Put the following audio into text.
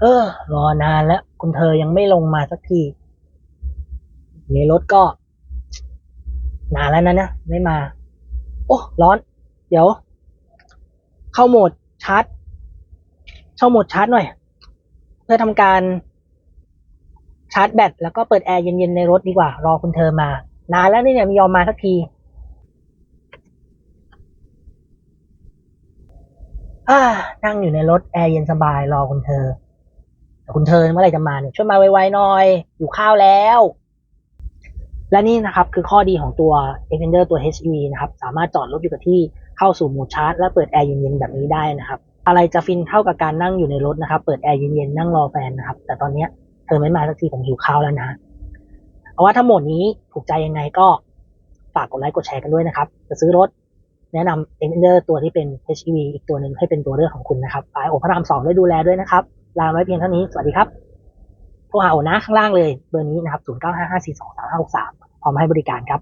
เออ รอนานแล้ว คุณเธอยังไม่ลงมาสักทีในรถก็ นานแล้วนะเนี่ยไม่มา โอ้ร้อน เดี๋ยว เข้าโหมดชาร์จเข้าโหมดชาร์จหน่อย เพื่อทำการชาร์จแบตแล้วก็เปิดแอร์เย็นๆในรถดีกว่า รอคุณเธอมา นานแล้วนี่เนี่ยไม่ยอมมาสักทีอ่านั่งอยู่ในรถแอร์เย็นสบายรอคุณเธอ คุณเธอเมื่อไหร่จะมาเนี่ยช่วยมาไวๆหน่อย อยู่ข้าวแล้ว และนี่นะครับคือข้อดีของตัว e f e n d e r ตัว HEV นะครับ สามารถจอดรถอยู่กับที่เข้าสู่โหมดชาร์จ และเปิดแอร์เย็นๆแบบนี้ได้นะครับ อะไรจะฟินเท่ากับการนั่งอยู่ในรถนะครับ เปิดแอร์เย็นๆนั่งรอแฟนนะครับ แต่ตอนเนี้ยเธอไม่มาสักทีผมหิวข้าวแล้วนะเอาว่าถ้าโหมดนี้ถูกใจยังไงก็ฝากกดไลค์กดแชร์กันด้วยนะครับจะซื้อรถแนะนำ e f e n d e r ตัวที่เป็น HEV อีกตัวหนึ่งให้เป็นตัวเลือกของคุณนะครับฝากโอพระรามสองได้ดูแลด้วยนะครับ ลาไว้เพียงเท่านี้ สวัสดีครับ โทรหาโอนะข้างล่างเลย เบอร์นี้นะครับ 0955423563 พร้อมให้บริการครับ